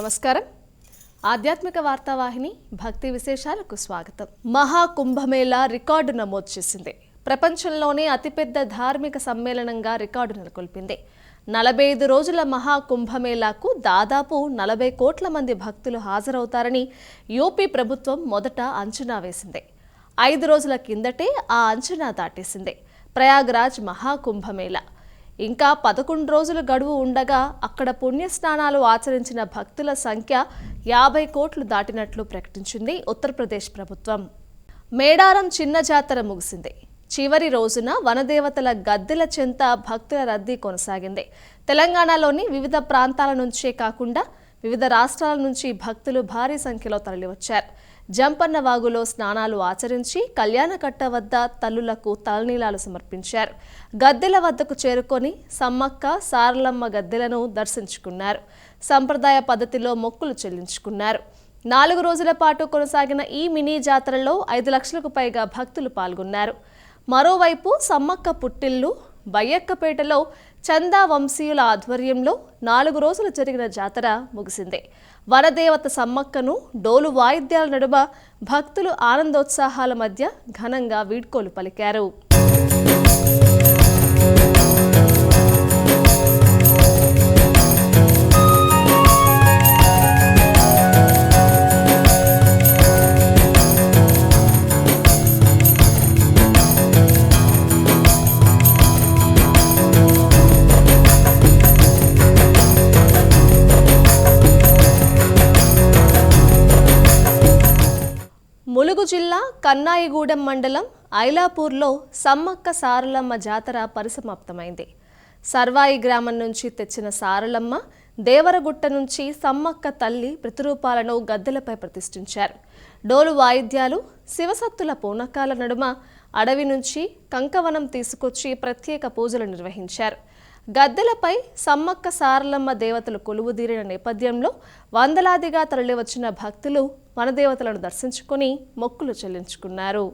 నమస్కారం. ఆధ్యాత్మిక వార్తావాహిని భక్తి విశేషాలకు స్వాగతం. మహాకుంభమేళా రికార్డు నమోదు చేసింది. ప్రపంచంలోనే అతిపెద్ద ధార్మిక సమ్మేళనంగా రికార్డు నెలకొల్పింది. నలభై ఐదు రోజుల మహాకుంభమేళాకు దాదాపు నలభై కోట్ల మంది భక్తులు హాజరవుతారని యూపీ ప్రభుత్వం మొదట అంచనా వేసింది. ఐదు రోజుల కిందటే ఆ అంచనా దాటేసింది. ప్రయాగ్రాజ్ మహాకుంభమేళా. ఇంకా పదకొండు రోజుల గడువు ఉండగా అక్కడ పుణ్యస్నానాలు ఆచరించిన భక్తుల సంఖ్య యాభై కోట్లు దాటినట్లు ప్రకటించింది ఉత్తరప్రదేశ్ ప్రభుత్వం. మేడారం చిన్న జాతర ముగిసింది. చివరి రోజున వనదేవతల గద్దెల చెంత భక్తుల రద్దీ కొనసాగింది. తెలంగాణలోని వివిధ ప్రాంతాల నుంచే కాకుండా వివిధ రాష్ట్రాల నుంచి భక్తులు భారీ సంఖ్యలో తరలివచ్చారు. జంపన్న వాగులో స్నానాలు ఆచరించి కళ్యాణకట్ట వద్ద తల్లులకు తలనీలాలు సమర్పించారు. గద్దెల వద్దకు చేరుకొని సమ్మక్క సారలమ్మ గద్దెలను దర్శించుకున్నారు. సంప్రదాయ పద్ధతిలో మొక్కులు చెల్లించుకున్నారు. నాలుగు రోజుల పాటు కొనసాగిన ఈ మినీ జాతరలో ఐదు లక్షలకు పైగా భక్తులు పాల్గొన్నారు. మరోవైపు సమ్మక్క పుట్టిల్లు బయ్యక్కపేటలో చందా వంశీయుల ఆధ్వర్యంలో నాలుగు రోజులు జరిగిన జాతర ముగిసిందే. వరదేవత సమ్మక్కను డోలు వాయిద్యాల నడుమ భక్తులు ఆనందోత్సాహాల మధ్య ఘనంగా వీడ్కోలు పలికారు. కన్నాయిగూడెం మండలం ఐలాపూర్లో సమ్మక్క సారలమ్మ జాతర పరిసమాప్తమైంది. సర్వాయి గ్రామం నుంచి తెచ్చిన సారలమ్మ దేవరగుట్ట నుంచి సమ్మక్క తల్లి ప్రతిరూపాలను గద్దెలపై ప్రతిష్ఠించారు. డోలు వాయిద్యాలు శివసత్తుల పూనకాల నడుమ అడవి నుంచి కంకవనం తీసుకొచ్చి ప్రత్యేక పూజలు నిర్వహించారు. గద్దెలపై సమ్మక్క సారలమ్మ దేవతలు కొలువుదీరిన నేపథ్యంలో వందలాదిగా తరలివచ్చిన భక్తులు వనదేవతలను దర్శించుకుని మొక్కులు చెల్లించుకున్నారు.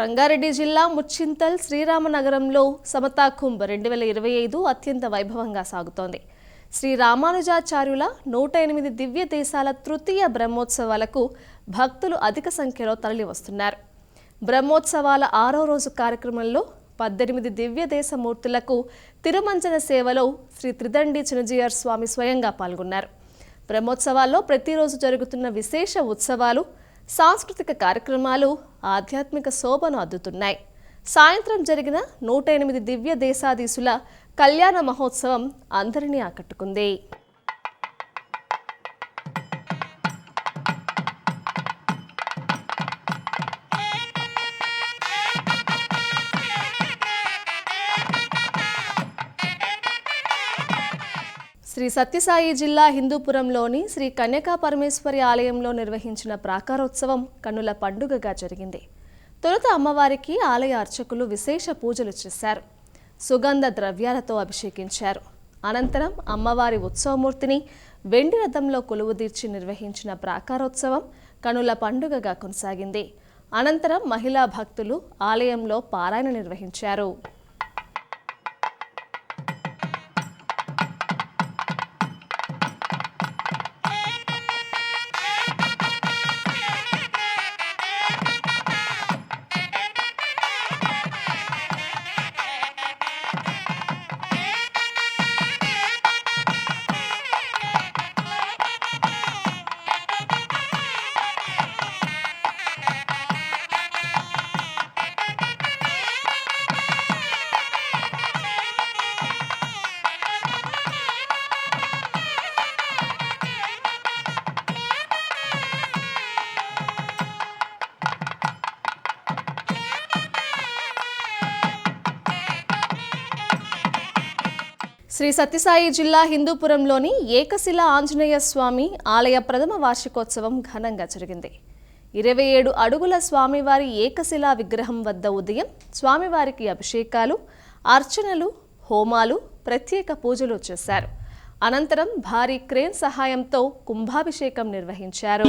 రంగారెడ్డి జిల్లా ముచ్చింతల్ శ్రీరామనగరంలో సమతా కుంభ్ రెండు వేల ఇరవై ఐదు అత్యంత వైభవంగా సాగుతోంది. శ్రీ రామానుజాచార్యుల నూట ఎనిమిది దివ్య దేశాల తృతీయ బ్రహ్మోత్సవాలకు భక్తులు అధిక సంఖ్యలో తరలివస్తున్నారు. బ్రహ్మోత్సవాల ఆరో రోజు కార్యక్రమంలో పద్దెనిమిది దివ్య దేశమూర్తులకు తిరుమంజన సేవలో శ్రీ త్రిదండి చినజీయర్ స్వామి స్వయంగా పాల్గొన్నారు. బ్రహ్మోత్సవాల్లో ప్రతిరోజు జరుగుతున్న విశేష ఉత్సవాలు సాంస్కృతిక కార్యక్రమాలు ఆధ్యాత్మిక శోభను అద్దుతున్నాయి. సాయంత్రం జరిగిన నూట ఎనిమిది దివ్య దేశాధీశుల కళ్యాణ మహోత్సవం అందరినీ ఆకట్టుకుంది. శ్రీ సత్యసాయి జిల్లా హిందూపురంలోని శ్రీ కన్యకా పరమేశ్వరి ఆలయంలో నిర్వహించిన ప్రాకారోత్సవం కన్నుల పండుగగా జరిగింది. తొలుత అమ్మవారికి ఆలయ అర్చకులు విశేష పూజలు చేశారు. సుగంధ ద్రవ్యాలతో అభిషేకించారు. అనంతరం అమ్మవారి ఉత్సవమూర్తిని వెండి రథంలో కొలువుదీర్చి నిర్వహించిన ప్రాకారోత్సవం కనుల పండుగగా కొనసాగింది. అనంతరం మహిళా భక్తులు ఆలయంలో పారాయణ నిర్వహించారు. శ్రీ సత్యసాయి జిల్లా హిందూపురంలోని ఏకశిల ఆంజనేయ స్వామి ఆలయ ప్రథమ వార్షికోత్సవం ఘనంగా జరిగింది. ఇరవై ఏడు అడుగుల స్వామివారి ఏకశిలా విగ్రహం వద్ద ఉదయం స్వామివారికి అభిషేకాలు అర్చనలు హోమాలు ప్రత్యేక పూజలు చేశారు. అనంతరం భారీ క్రేన్ సహాయంతో కుంభాభిషేకం నిర్వహించారు.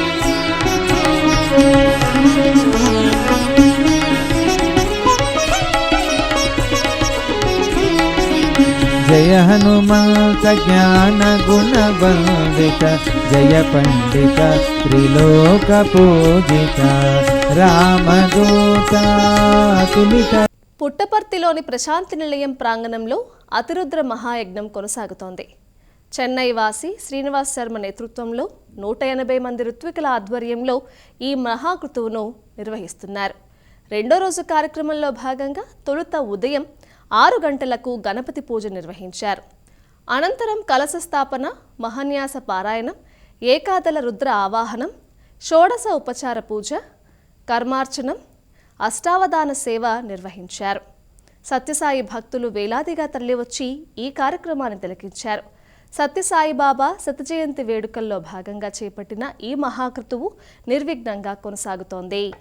జయ హనుమంత జ్ఞాన గుణ జయ పండిత త్రిలోక పూజిత రామదూత పుట్టపర్తిలోని ప్రశాంతి నిలయం ప్రాంగణంలో అతిరుద్ర మహాయజ్ఞం కొనసాగుతోంది. చెన్నై వాసి శ్రీనివాస్ శర్మ నేతృత్వంలో నూట ఎనభై మంది ఋత్వికుల ఆధ్వర్యంలో ఈ మహాకృతువును నిర్వహిస్తున్నారు. రెండో రోజు కార్యక్రమంలో భాగంగా తొలుత ఉదయం ఆరు గంటలకు గణపతి పూజ నిర్వహించారు. అనంతరం కలశ స్థాపన మహాన్యాస పారాయణం ఏకాదల రుద్ర ఆవాహనం షోడశ ఉపచార పూజ కర్మార్చనం అష్టావధాన సేవ నిర్వహించారు. సత్యసాయి భక్తులు వేలాదిగా తరలివచ్చి ఈ కార్యక్రమాన్ని తిలకించారు. సత్యసాయి బాబా వేడుకల్లో భాగంగా చేపట్టిన ఈ మహాకృతువు నిర్విఘ్నంగా కొనసాగుతోంది.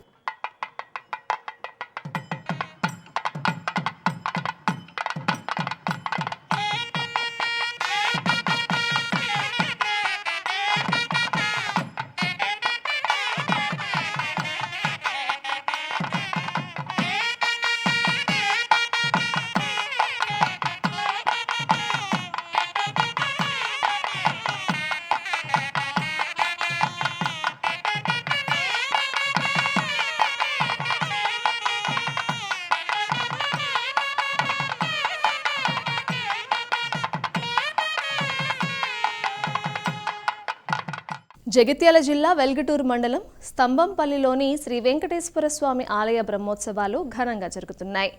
జగిత్యాల జిల్లా వెల్గటూరు మండలం స్తంభంపల్లిలోని శ్రీ వెంకటేశ్వర స్వామి ఆలయ బ్రహ్మోత్సవాలు ఘనంగా జరుగుతున్నాయి.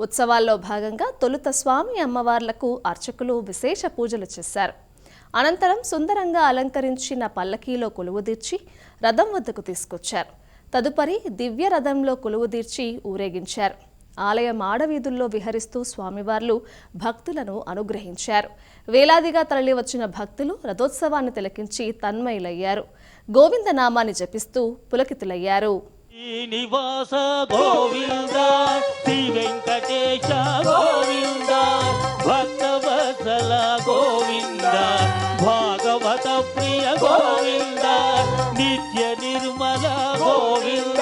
ఉత్సవాల్లో భాగంగా తొలుత స్వామి అమ్మవార్లకు అర్చకులు విశేష పూజలు చేశారు. అనంతరం సుందరంగా అలంకరించిన పల్లకీలో కొలువుదీర్చి రథం వద్దకు తీసుకొచ్చారు. తదుపరి దివ్య రథంలో కొలువుదీర్చి ఊరేగించారు. ఆలయ మాడవీధుల్లో విహరిస్తూ స్వామివార్లు భక్తులను అనుగ్రహించారు. వేలాదిగా తరలివచ్చిన భక్తులు రథోత్సవాన్ని తిలకించి తన్మయులయ్యారు. గోవింద నామాన్ని జపిస్తూ పులకితులయ్యారు. శ్రీనివాస గోవింద శ్రీ వెంకటేశ గోవింద భక్తవత్సల గోవింద భాగవత ప్రియ గోవింద నిత్య నిర్మల గోవింద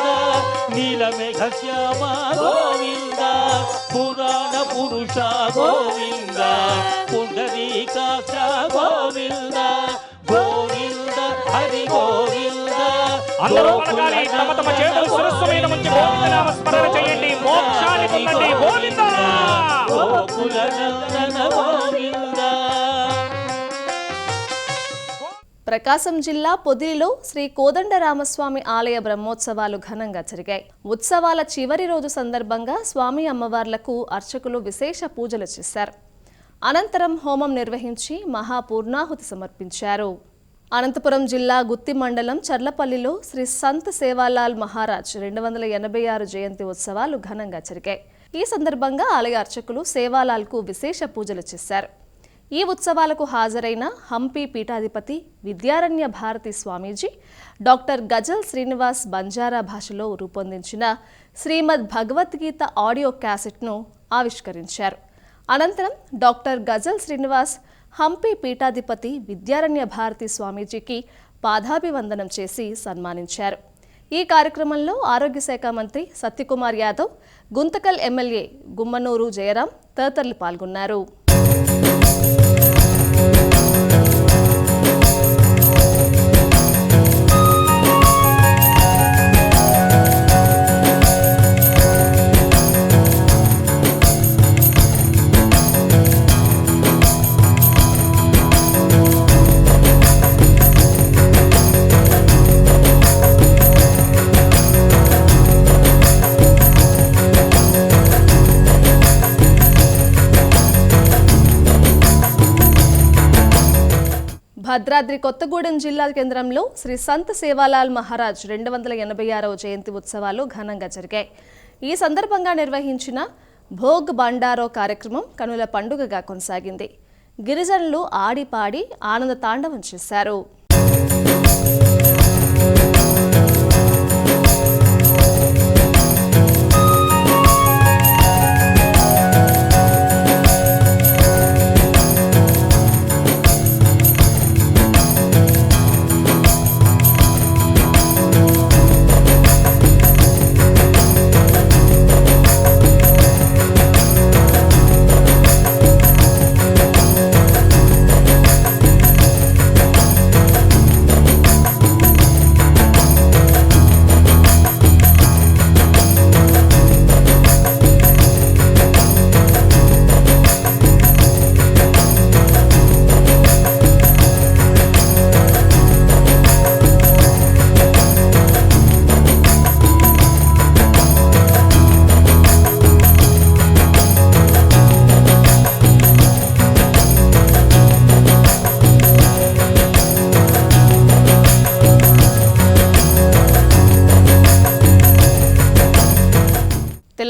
నీలమేఘ శ్యామ గోవింద. పురాణ పురుష గోవింద పుండరీకాక్ష గోవింద గోవింద హరి గోవింద. అందరూ పలకాలి తమ తమ చేతులు శిరస్సు మీద ఉంచి గోవిందనామ స్మరణ చేయండి. మోక్షాన్ని పొందండి. గోవింద! గోకులనందన గోవింద. ప్రకాశం జిల్లా పొదిలిలో శ్రీ కోదండరామస్వామి ఆలయ బ్రహ్మోత్సవాలు ఘనంగా జరిగాయి. ఉత్సవాల చివరి రోజు సందర్భంగా స్వామి అమ్మవార్లకు అర్చకులు విశేష పూజలు చేశారు. అనంతరం హోమం నిర్వహించి మహాపూర్ణాహుతి సమర్పించారు. అనంతపురం జిల్లా గుత్తి మండలం చర్లపల్లిలో శ్రీ సంత్ సేవాలాల్ మహారాజ్ రెండు వందల ఎనభై ఆరు జయంతి ఉత్సవాలు ఘనంగా జరిగాయి. ఈ సందర్భంగా ఆలయ అర్చకులు సేవాలాల్కు విశేష పూజలు చేశారు. ఈ ఉత్సవాలకు హాజరైన హంపి పీఠాధిపతి విద్యారణ్య భారతి స్వామీజీ డాక్టర్ గజల్ శ్రీనివాస్ బంజారా భాషలో రూపొందించిన శ్రీమద్ భగవద్గీత ఆడియో క్యాసెట్ను ఆవిష్కరించారు. అనంతరం డాక్టర్ గజల్ శ్రీనివాస్ హంపి పీఠాధిపతి విద్యారణ్య భారతి స్వామీజీకి పాదాభివందనం చేసి సన్మానించారు. ఈ కార్యక్రమంలో ఆరోగ్య శాఖ మంత్రి సత్యకుమార్ యాదవ్ గుంతకల్ ఎమ్మెల్యే గుమ్మనూరు జయరాం తదితరులు పాల్గొన్నారు. Thank you. భద్రాద్రి కొత్తగూడెం జిల్లా కేంద్రంలో శ్రీ సంత్ సేవాలాల్ మహారాజ్ రెండు వందల ఎనభై ఆరవ జయంతి ఉత్సవాలు ఘనంగా జరిగాయి. ఈ సందర్భంగా నిర్వహించిన భోగ్ బండారో కార్యక్రమం కనుల పండుగగా కొనసాగింది. గిరిజనులు ఆడి పాడి ఆనంద తాండవం చేశారు.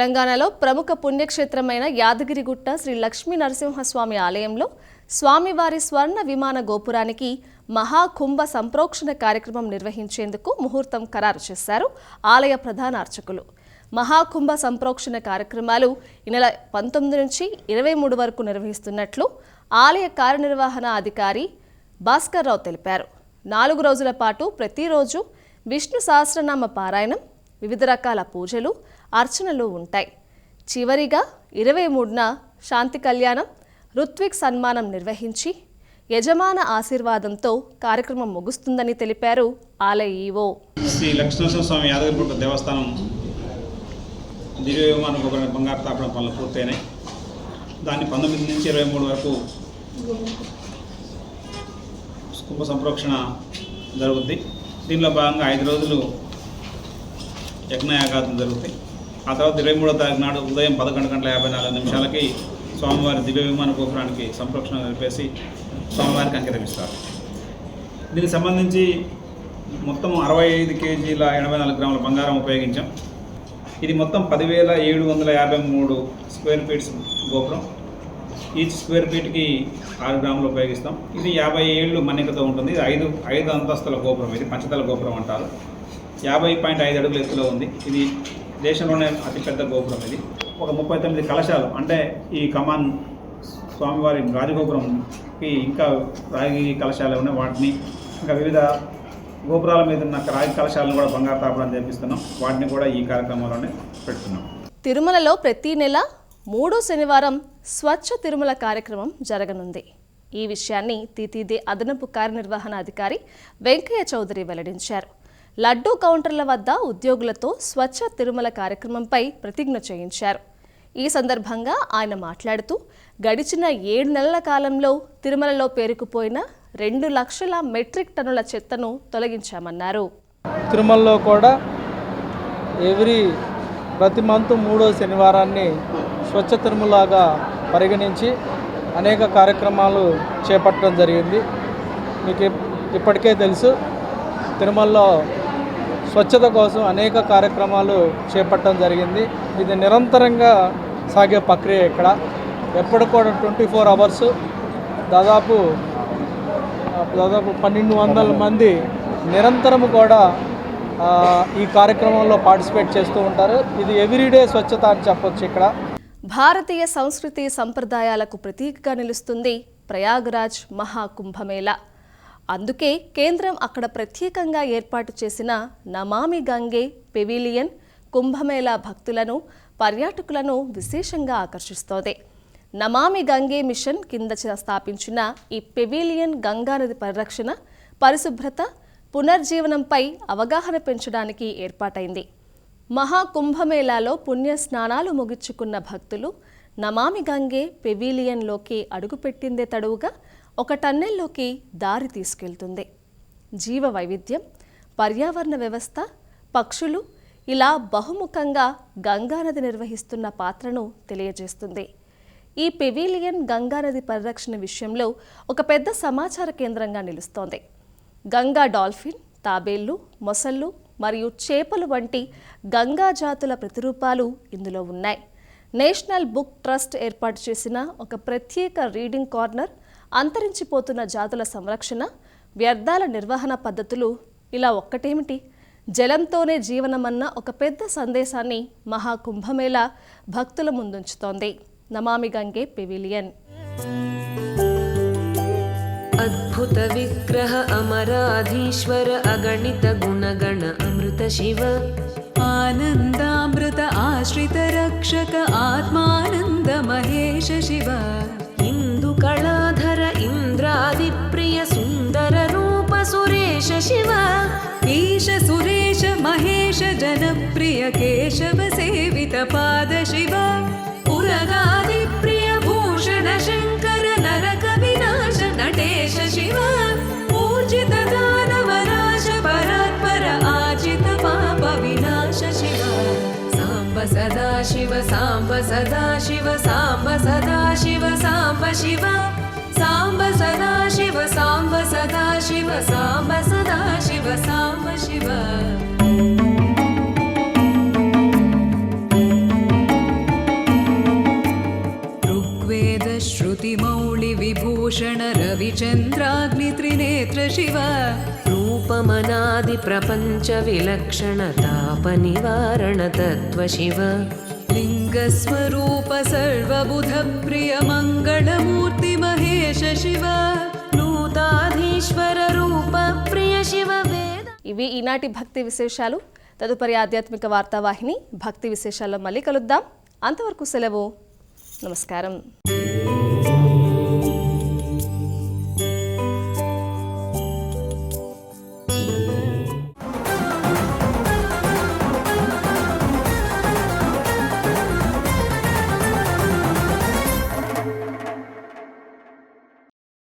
తెలంగాణలో ప్రముఖ పుణ్యక్షేత్రమైన యాదగిరిగుట్ట శ్రీ లక్ష్మీ నరసింహస్వామి ఆలయంలో స్వామివారి స్వర్ణ విమాన గోపురానికి మహాకుంభ సంప్రోక్షణ కార్యక్రమం నిర్వహించేందుకు ముహూర్తం ఖరారు చేశారు ఆలయ ప్రధాన అర్చకులు. మహాకుంభ సంప్రోక్షణ కార్యక్రమాలు ఈ నెల పంతొమ్మిది నుంచి ఇరవై మూడు వరకు నిర్వహిస్తున్నట్లు ఆలయ కార్యనిర్వహణ అధికారి భాస్కర్రావు తెలిపారు. నాలుగు రోజుల పాటు ప్రతిరోజు విష్ణు సహస్రనామ పారాయణం వివిధ రకాల పూజలు అర్చనలు ఉంటాయి. చివరిగా ఇరవై మూడున శాంతి కళ్యాణం ఋత్విక్ సన్మానం నిర్వహించి యజమాన ఆశీర్వాదంతో కార్యక్రమం ముగుస్తుందని తెలిపారు ఆలయ ఈవో. శ్రీ లక్ష్మీనరసింహ స్వామి యాదగిరిగుట్ట దేవస్థానం దివ్యమానం బంగారు తాపడం పనులు పూర్తయినాయి. దాన్ని పంతొమ్మిది నుంచి ఇరవై మూడు వరకు కుంభ సంప్రోక్షణ జరుగుద్ది. దీనిలో భాగంగా ఐదు రోజులు యజ్ఞయాగాదం జరుగుతాయి. ఆ తర్వాత ఇరవై మూడో తారీఖు నాడు ఉదయం పదకొండు గంటల యాభై నాలుగు నిమిషాలకి స్వామివారి దివ్య విమాన గోపురానికి సంప్రోక్షణ జరిపేసి స్వామివారికి అంకితమిస్తారు. దీనికి సంబంధించి మొత్తం అరవై ఐదు కేజీల ఎనభై నాలుగు గ్రాముల బంగారం ఉపయోగించాం. ఇది మొత్తం పదివేల ఏడు వందల యాభై మూడు స్క్వేర్ ఫీట్స్ గోపురం. ఈచ్ స్క్వేర్ ఫీట్కి ఆరు గ్రాములు ఉపయోగిస్తాం. ఇది యాభై ఏళ్ళు మన్నికతో ఉంటుంది. ఇది ఐదు ఐదు అంతస్తుల గోపురం. ఇది పంచతల గోపురం అంటారు. యాభై పాయింట్ ఐదు అడుగుల ఎత్తులో ఉంది. ఇది దేశంలోనే అతిపెద్ద గోపురం ఇది. ఒక ముప్పై తొమ్మిది కలశాలు అంటే ఈ కమాన్ స్వామివారి రాజగోపురంకి ఇంకా రాగి కలశాలు ఉన్నాయి వాటిని ఇంకా వివిధ గోపురాల మీద ఉన్న రాగి కలశాలను కూడా బంగారు తాపడం చేపిస్తున్నాం వాటిని కూడా ఈ కార్యక్రమంలోనే పెడుతున్నాం. తిరుమలలో ప్రతి నెల మూడో శనివారం స్వచ్ఛ తిరుమల కార్యక్రమం జరగనుంది. ఈ విషయాన్ని తితిదే అదనపు కార్యనిర్వహణ అధికారి వెంకయ్య చౌదరి వెల్లడించారు. లడ్డూ కౌంటర్ల వద్ద ఉద్యోగులతో స్వచ్ఛ తిరుమల కార్యక్రమంపై ప్రతిజ్ఞ చేయించారు. ఈ సందర్భంగా ఆయన మాట్లాడుతూ గడిచిన ఏడు నెలల కాలంలో తిరుమలలో పేరుకుపోయిన రెండు లక్షల మెట్రిక్ టన్నుల చెత్తను తొలగించామన్నారు. తిరుమలలో కూడా ఎవ్రీ ప్రతి మంత్ మూడో శనివారాన్ని స్వచ్ఛ తిరుమలగా పరిగణించి అనేక కార్యక్రమాలు చేపట్టడం జరిగింది. మీకు ఇప్పటికే తెలుసు తిరుమలలో స్వచ్ఛత కోసం అనేక కార్యక్రమాలు చేపట్టడం జరిగింది. ఇది నిరంతరంగా సాగే ప్రక్రియ ఇక్కడ. ఎప్పుడు కూడా ట్వంటీ ఫోర్ అవర్స్ దాదాపు దాదాపు పన్నెండు వందల మంది నిరంతరము కూడా ఈ కార్యక్రమంలో పార్టిసిపేట్ చేస్తూ ఉంటారు. ఇది ఎవ్రీడే స్వచ్ఛత అని చెప్పొచ్చు ఇక్కడ. భారతీయ సంస్కృతి సంప్రదాయాలకు ప్రతీకగా నిలుస్తుంది ప్రయాగరాజ్ మహాకుంభమేళ. అందుకే కేంద్రం అక్కడ ప్రత్యేకంగా ఏర్పాటు చేసిన నమామి గంగే పెవిలియన్ కుంభమేళా భక్తులను పర్యాటకులను విశేషంగా ఆకర్షిస్తోంది. నమామి గంగే మిషన్ కింద స్థాపించిన ఈ పెవిలియన్ గంగానది పరిరక్షణ పరిశుభ్రత పునర్జీవనంపై అవగాహన పెంచడానికి ఏర్పాటైంది. మహాకుంభమేళాలో పుణ్య స్నానాలు ముగించుకున్న భక్తులు నమామి గంగే పెవిలియన్లోకి అడుగుపెట్టిందే తడువుగా ఒక టన్నెల్లోకి దారి తీసుకెళ్తుంది. జీవ వైవిధ్యం పర్యావరణ వ్యవస్థ పక్షులు ఇలా బహుముఖంగా గంగానది నిర్వహిస్తున్న పాత్రను తెలియజేస్తుంది. ఈ పెవిలియన్ గంగానది పరిరక్షణ విషయంలో ఒక పెద్ద సమాచార కేంద్రంగా నిలుస్తోంది. గంగా డాల్ఫిన్ తాబేళ్ళు మొసళ్ళు మరియు చేపలు వంటి గంగా జాతుల ప్రతిరూపాలు ఇందులో ఉన్నాయి. నేషనల్ బుక్ ట్రస్ట్ ఏర్పాటు చేసిన ఒక ప్రత్యేక రీడింగ్ కార్నర్ అంతరించిపోతున్న జాతుల సంరక్షణ వ్యర్థాల నిర్వహణ పద్ధతులు ఇలా ఒక్కటేమిటి? జలంతోనే జీవనమన్న ఒక పెద్ద సందేశాన్ని మహాకుంభమేళ భక్తుల ముందుంచుతోంది. నమామి గంగే పెవిలియన్. అద్భుత విగ్రహ అమరాధీశ్వర అగణిత గుణగణ అమృత శివ. ఆనందామృత ఆశ్రిత రక్షక ఆత్మానంద మహేష శివ. इन्द्रादिप्रिय सुन्दर रूप सुरेश शिव ईश सुरेश महेश जनप्रिय केशव सेवित पाद शिव पुरगादिप्रिय भूषण शङ्कर नरक विनाश नटेश शिव पूजित दानवनाश परात्पर आजित पाप विनाश शिव साम्ब सदा शिव साम्ब सदा शिव साम्ब सदा शिव साम्ब शिव साम्ब सदा शिव साम्ब सदा शिव साम्ब सदा शिव साम्ब शिव। ऋग्वेद श्रुतिमौळि विभूषण रविचन्द्राग्नित्रिनेत्र शिव। रूपमनादिप्रपञ्च विलक्षणतापनिवारण तत्त्व शिव। लिङ्गस्वरूप सर्वबुधप्रिय శివ రూప ప్రియ శివ ఇవి ఈనాటి భక్తి విశేషాలు. తదుపరి ఆధ్యాత్మిక వార్తావాహిని భక్తి విశేషాల్లో మళ్ళీ కలుద్దాం. అంతవరకు సెలవు. నమస్కారం.